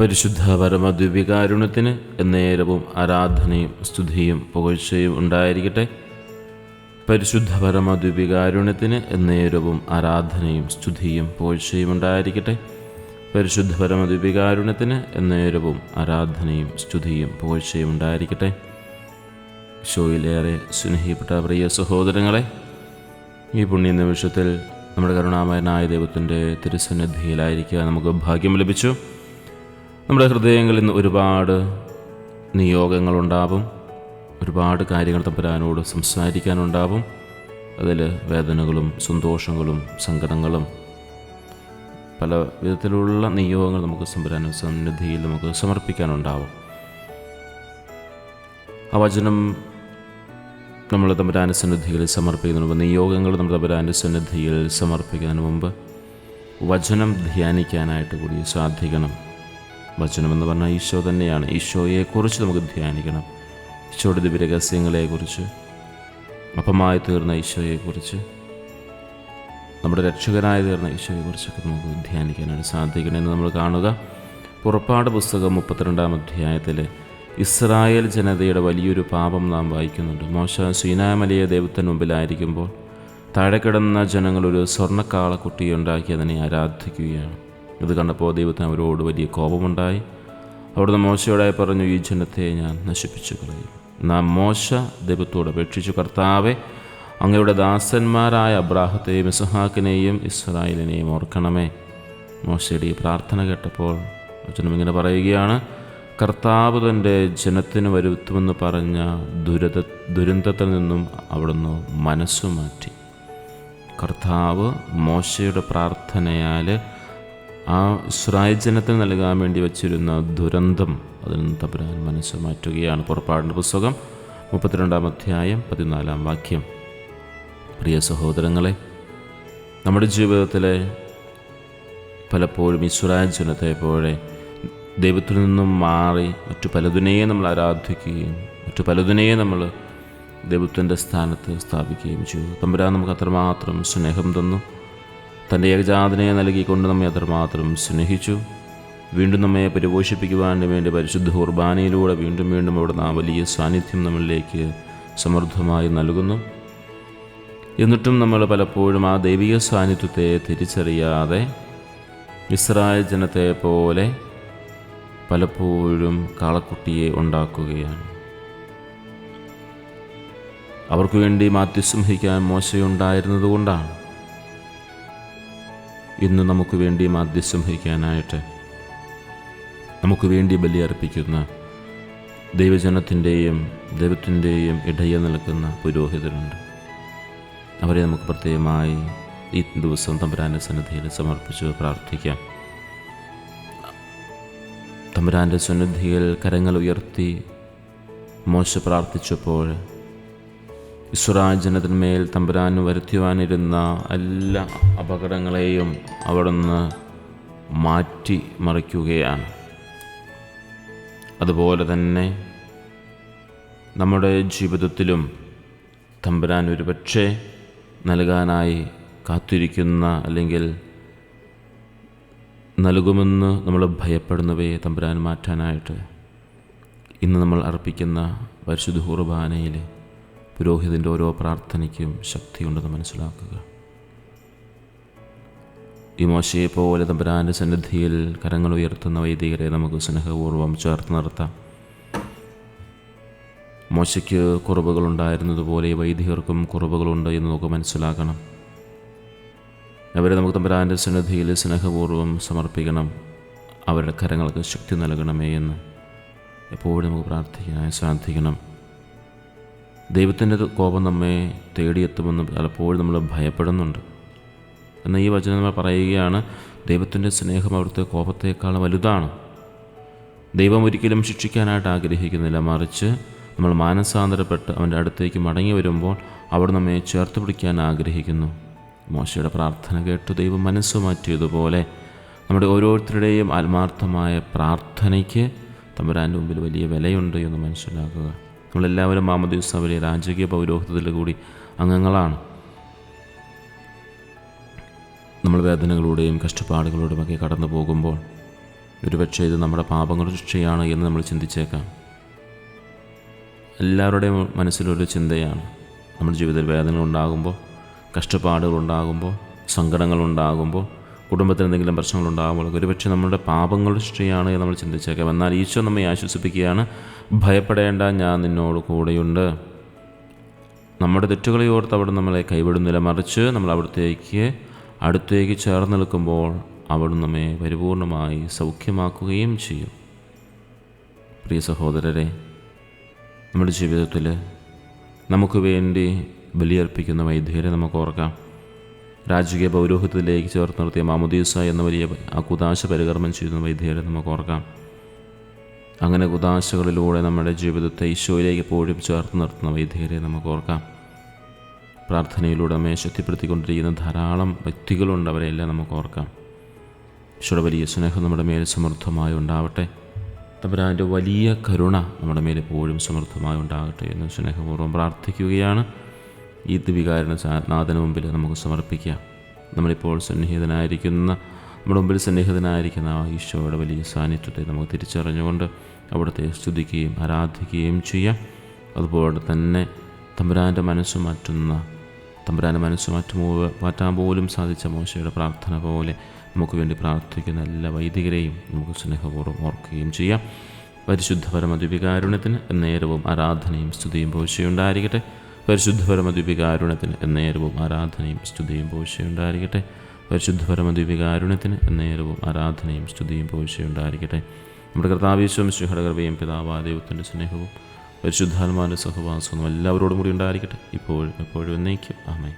പരിശുദ്ധ പരമദ്വികാരുണ്യത്തിന് എന്നേരവും ആരാധനയും സ്തുതിയും പുകഴ്ചയും ഉണ്ടായിരിക്കട്ടെ. പരിശുദ്ധ പരമദ്വികാരുണ്യത്തിന് എന്നേരവും ആരാധനയും സ്തുതിയും പുകഴ്ചയും ഉണ്ടായിരിക്കട്ടെ. പരിശുദ്ധ പരമദ്വികാരുണ്യത്തിന് എന്നേരവും ആരാധനയും സ്തുതിയും പുകഴ്ചയും ഉണ്ടായിരിക്കട്ടെ. ഷോയിലേറെ സ്നേഹിക്കപ്പെട്ട പ്രിയ സഹോദരങ്ങളെ ഈ പുണ്യ നിമിഷത്തിൽ നമ്മുടെ കരുണാമയനായ ദൈവത്തിന്റെ തിരുസന്നിധിയിലായിരിക്കുക നമുക്ക് ഭാഗ്യം ലഭിച്ചു. നമ്മുടെ ഹൃദയങ്ങളിൽ നിന്ന് ഒരുപാട് നിയോഗങ്ങളുണ്ടാവും. ഒരുപാട് കാര്യങ്ങൾ തമ്പുരാനോട് സംസാരിക്കാനുണ്ടാവും. അതിൽ വേദനകളും സന്തോഷങ്ങളും സങ്കടങ്ങളും പല വിധത്തിലുള്ള നിയോഗങ്ങൾ നമുക്ക് സംഭരാനും സന്നിധിയിൽ നമുക്ക് സമർപ്പിക്കാനുണ്ടാവും. ആ വചനം നമ്മൾ തമ്പുരാന്റെ സന്നിധിയിൽ സമർപ്പിക്കുന്നതിന് മുമ്പ് നിയോഗങ്ങൾ നമ്മൾ തമ്പുരാന്റെ സന്നിധിയിൽ സമർപ്പിക്കുന്നതിന് മുമ്പ് വചനം ധ്യാനിക്കാനായിട്ട് കൂടി സാധിക്കണം. വചനം എന്ന് പറഞ്ഞാൽ ഈശോ തന്നെയാണ്. ഈശോയെക്കുറിച്ച് നമുക്ക് ധ്യാനിക്കണം. ഈശോയുടെ ദിവ്യരഹസ്യങ്ങളെക്കുറിച്ച് അപ്പമായി തീർന്ന ഈശോയെക്കുറിച്ച് നമ്മുടെ രക്ഷകനായി തീർന്ന ഈശോയെക്കുറിച്ചൊക്കെ നമുക്ക് ധ്യാനിക്കാനായിട്ട് സാധിക്കണമെന്ന് നമ്മൾ കാണുക. പുറപ്പാട് പുസ്തകം മുപ്പത്തിരണ്ടാം അധ്യായത്തിൽ ഇസ്രായേൽ ജനതയുടെ വലിയൊരു പാപം നാം വായിക്കുന്നുണ്ട്. മോശ സീനാമലയ ദൈവത്തിന് മുമ്പിലായിരിക്കുമ്പോൾ താഴെ കിടന്ന ജനങ്ങളൊരു സ്വർണക്കാളക്കുട്ടിയെ ഉണ്ടാക്കി അതിനെ ആരാധിക്കുകയാണ്. ഇത് കണ്ടപ്പോൾ ദൈവത്തിന് അവരോട് വലിയ കോപമുണ്ടായി. അവിടുന്ന് മോശയോടായി പറഞ്ഞു ഈ ജനത്തെ ഞാൻ നശിപ്പിച്ചു കളയും. നാം മോശ ദൈവത്തോട് അപേക്ഷിച്ചു. കർത്താവെ അങ്ങയുടെ ദാസന്മാരായ അബ്രാഹത്തെയും ഇസഹാക്കിനെയും ഇസ്രായേലിനെയും ഓർക്കണമേ. മോശയുടെ ഈ പ്രാർത്ഥന കേട്ടപ്പോൾ അച്ഛനും ഇങ്ങനെ പറയുകയാണ് കർത്താവ് തന്റെ ജനത്തിന് വരുത്തുമെന്ന് പറഞ്ഞ ദുരിത ദുരന്തത്തിൽ നിന്നും അവിടുന്ന് മനസ്സു മാറ്റി കർത്താവ് മോശയുടെ പ്രാർത്ഥനയാൽ ആ ഇസ്രായേൽ ജനത്തിന് നൽകാൻ വേണ്ടി വച്ചിരുന്ന ദുരന്തം അതിൽ നിന്ന് തമ്പുരാൻ മനസ്സ് മാറ്റുകയാണ്. പുറപ്പാടിന്റെ പുസ്തകം മുപ്പത്തിരണ്ടാം അധ്യായം പതിനാലാം വാക്യം. പ്രിയ സഹോദരങ്ങളെ നമ്മുടെ ജീവിതത്തിലെ പലപ്പോഴും ഇസ്രായേൽ ജനത്തെ പോലെ ദൈവത്തിൽ നിന്നും മാറി മറ്റു പലതിനെയും നമ്മൾ ആരാധിക്കുകയും മറ്റു പലതിനെയും നമ്മൾ ദൈവത്തിന്റെ സ്ഥാനത്ത് സ്ഥാപിക്കുകയും ചെയ്തു. തമ്പുരാൻ നമുക്ക് അത്രമാത്രം സ്നേഹം തന്നു. തന്റെ ഏകജാതനെ നൽകിക്കൊണ്ട് നമ്മെ അത്രമാത്രം സ്നേഹിച്ചു. വീണ്ടും നമ്മെ പരിപോഷിപ്പിക്കുവാൻ വേണ്ടി പരിശുദ്ധ കുർബാനയിലൂടെ വീണ്ടും വീണ്ടും അവിടെ ആ വലിയ സാന്നിധ്യം നമ്മളിലേക്ക് സമൃദ്ധമായി നൽകുന്നു. എന്നിട്ടും നമ്മൾ പലപ്പോഴും ആ ദൈവിക സാന്നിധ്യത്തെ തിരിച്ചറിയാതെ ഇസ്രായേൽ ജനത്തെ പോലെ പലപ്പോഴും കാളക്കുട്ടിയെ ഉണ്ടാക്കുകയാണ്. അവർക്ക് വേണ്ടി മാധ്യസ്ഥം വഹിക്കാൻ മോശയുണ്ടായിരുന്നത് കൊണ്ടാണ്. ഇന്ന് നമുക്ക് വേണ്ടി മാധ്യസ്ഥം വഹിക്കാനായിട്ട് നമുക്ക് വേണ്ടി ബലിയർപ്പിക്കുന്ന ദൈവജനത്തിന്റെയും ദൈവത്തിന്റെയും ഇടയിൽ നിൽക്കുന്ന പുരോഹിതരുണ്ട്. അവരെ നമുക്ക് പ്രത്യേകമായി ഈ ദിവസം തമ്പുരാന്റെ സന്നിധിയിൽ സമർപ്പിച്ച് പ്രാർത്ഥിക്കാം. തമ്പുരാന്റെ സന്നിധിയിൽ കരങ്ങൾ ഉയർത്തി മോശ പ്രാർത്ഥിച്ചപ്പോൾ ഇസ്രായേൽ ജനത്തിന്മേൽ തമ്പുരാൻ വരുത്തുവാനിരുന്ന എല്ലാ അപകടങ്ങളെയും അവിടുന്ന് മാറ്റി മറിക്കുകയാണ് അതുപോലെ തന്നെ നമ്മുടെ ജീവിതത്തിലും തമ്പുരാൻ ഒരുപക്ഷെ നൽകാനായി കാത്തിരിക്കുന്ന അല്ലെങ്കിൽ നൽകുമെന്ന് നമ്മൾ ഭയപ്പെടുന്നവയെ തമ്പുരാൻ മാറ്റാനായിട്ട് ഇന്ന് നമ്മൾ അർപ്പിക്കുന്ന പരിശുദ്ധ കുർബാനയിൽ പുരോഹിതന്റെ ഓരോ പ്രാർത്ഥനയ്ക്കും ശക്തിയുണ്ടെന്ന് മനസ്സിലാക്കുക. ഈ മോശയെ പോലെ തമ്പുരാന്റെ സന്നിധിയിൽ കരങ്ങൾ ഉയർത്തുന്ന വൈദികരെ നമുക്ക് സ്നേഹപൂർവം ചേർത്ത് നിർത്താം. മോശയ്ക്ക് കുറവുകളുണ്ടായിരുന്നതുപോലെ വൈദികർക്കും കുറവുകളുണ്ട് എന്ന് നമുക്ക് മനസ്സിലാക്കണം. അവരെ നമുക്ക് തമ്പുരാന്റെ സന്നിധിയിൽ സ്നേഹപൂർവം സമർപ്പിക്കണം. അവരുടെ കരങ്ങൾക്ക് ശക്തി നൽകണമേ എന്ന് എപ്പോഴും നമുക്ക് പ്രാർത്ഥിക്കാൻ സാധിക്കണം. ദൈവത്തിന്റെ കോപം നമ്മെ തേടിയെത്തുമെന്ന് പലപ്പോഴും നമ്മൾ ഭയപ്പെടുന്നുണ്ട്. എന്നാൽ ഈ വചനം നമ്മൾ പറയുകയാണ് ദൈവത്തിന്റെ സ്നേഹം അവിടുത്തെ കോപത്തേക്കാൾ വലുതാണ്. ദൈവം ഒരിക്കലും ശിക്ഷിക്കാനായിട്ട് ആഗ്രഹിക്കുന്നില്ല. മറിച്ച് നമ്മൾ മാനസാന്തരപ്പെട്ട് അവന്റെ അടുത്തേക്ക് മടങ്ങി വരുമ്പോൾ അവിടെ നമ്മെ ചേർത്ത് പിടിക്കാൻ ആഗ്രഹിക്കുന്നു. മോശയുടെ പ്രാർത്ഥന കേട്ട് ദൈവം മനസ്സ് മാറ്റിയതുപോലെ നമ്മുടെ ഓരോരുത്തരുടെയും ആത്മാർത്ഥമായ പ്രാർത്ഥനയ്ക്ക് തമ്പുരാന്റെ മുമ്പിൽ വലിയ വിലയുണ്ട് എന്ന് മനസ്സിലാക്കുക നമ്മളെല്ലാവരും മാമദിവസം അവരെ രാജകീയ പൗരോഹിതത്തിൽ കൂടി അംഗങ്ങളാണ്. നമ്മൾ വേദനകളുടെയും കഷ്ടപ്പാടുകളുടെയും ഒക്കെ കടന്നു പോകുമ്പോൾ ഒരുപക്ഷെ ഇത് നമ്മുടെ പാപങ്ങളുടെ ശിക്ഷയാണ് എന്ന് നമ്മൾ ചിന്തിച്ചേക്കാം. എല്ലാവരുടെയും മനസ്സിലൊരു ചിന്തയാണ്. നമ്മുടെ ജീവിതത്തിൽ വേദനകളുണ്ടാകുമ്പോൾ കഷ്ടപ്പാടുകളുണ്ടാകുമ്പോൾ സങ്കടങ്ങളുണ്ടാകുമ്പോൾ കുടുംബത്തിൽ എന്തെങ്കിലും പ്രശ്നങ്ങളുണ്ടാകുമ്പോൾ ഒരുപക്ഷെ നമ്മുടെ പാപങ്ങളുടെ സൃഷ്ടിയാണ് എന്ന് നമ്മൾ ചിന്തിച്ചേക്കാം. എന്നാൽ ഈശോ നമ്മെ ആശ്വസിപ്പിക്കുകയാണ്. ഭയപ്പെടേണ്ട ഞാൻ നിന്നോട് കൂടെയുണ്ട്. നമ്മുടെ തെറ്റുകളെ ഓർത്ത് അവിടെ നമ്മളെ കൈവിടുന്നില്ല. മറിച്ച് നമ്മൾ അവിടത്തേക്ക് അടുത്തേക്ക് ചേർന്ന് നിൽക്കുമ്പോൾ അവിടുന്ന് നമ്മെ പരിപൂർണമായി സൗഖ്യമാക്കുകയും ചെയ്യും. പ്രിയ സഹോദരരെ നമ്മുടെ ജീവിതത്തിൽ നമുക്ക് വേണ്ടി ബലിയർപ്പിക്കുന്ന വൈദ്യരെ നമുക്ക് ഓർക്കാം. രാജകീയ പൗരോഹിത്യത്തിലേക്ക് ചേർത്ത് നിർത്തിയ മാമുദീസ എന്ന വലിയ ആ കുതാശ പരികർമ്മം ചെയ്യുന്ന വൈദ്യരെ നമുക്ക് ഓർക്കാം. അങ്ങനെ കുതാശകളിലൂടെ നമ്മുടെ ജീവിതത്തെ ഈശോയിലേക്ക് എപ്പോഴും ചേർത്ത് നിർത്തുന്ന വൈദ്യരെ നമുക്ക് ഓർക്കാം. പ്രാർത്ഥനയിലൂടെ നമ്മെ ശക്തിപ്പെടുത്തിക്കൊണ്ടിരിക്കുന്ന ധാരാളം വ്യക്തികളുണ്ട് അവരെല്ലാം നമുക്ക് ഓർക്കാം. ഈശോയുടെ വലിയ സ്നേഹം നമ്മുടെ മേൽ സമൃദ്ധമായി ഉണ്ടാവട്ടെ. തമ്പുരാന്റെ വലിയ കരുണ നമ്മുടെ മേൽ എപ്പോഴും സമൃദ്ധമായി ഉണ്ടാകട്ടെ എന്ന് സ്നേഹപൂർവം പ്രാർത്ഥിക്കുകയാണ്. ഈ ദിവികാരണ നാഥന് മുമ്പിൽ നമുക്ക് സമർപ്പിക്കാം. നമ്മളിപ്പോൾ സന്നിഹിതനായിരിക്കുന്ന നമ്മുടെ മുമ്പിൽ സന്നിഹിതനായിരിക്കുന്ന ആ ഈശോയുടെ വലിയ സാന്നിധ്യത്തെ നമുക്ക് തിരിച്ചറിഞ്ഞുകൊണ്ട് അവിടുത്തെ സ്തുതിക്കുകയും ആരാധിക്കുകയും ചെയ്യാം. അതുപോലെ തന്നെ തമ്പുരാന്റെ മനസ്സ് മാറ്റുന്ന തമ്പുരാന്റെ മനസ്സ് മാറ്റു മാറ്റാൻ പോലും സാധിച്ച മോശയുടെ പ്രാർത്ഥന പോലെ നമുക്ക് വേണ്ടി പ്രാർത്ഥിക്കുന്ന എല്ലാ വൈദികരെയും നമുക്ക് സ്നേഹപൂർവം ഓർക്കുകയും ചെയ്യാം. പരിശുദ്ധപരമ പരമദ്വികാരുണ്യത്തിന് നേരവും ആരാധനയും സ്തുതിയും പോഴ്ചയുണ്ടായിരിക്കട്ടെ പരിശുദ്ധ പരമദ്വികാരുണ്യത്തിന് എന്നേരവും ആരാധനയും സ്തുതിയും പോഴ്ചയുണ്ടായിരിക്കട്ടെ പരിശുദ്ധ പരമദ്വികാരുണ്യത്തിന് എന്നേരവും ആരാധനയും സ്തുതിയും പോഴ്ചയുണ്ടായിരിക്കട്ടെ നമ്മുടെ കർത്താവീശ്വം ശ്രീഹടകൃപയും പിതാവാ ദൈവത്തിന്റെ സ്നേഹവും പരിശുദ്ധാത്മാവിന്റെ സഹവാസവും എല്ലാവരോടും കൂടി ഉണ്ടായിരിക്കട്ടെ. ഇപ്പോഴും എപ്പോഴും എന്നേക്കും. ആമേ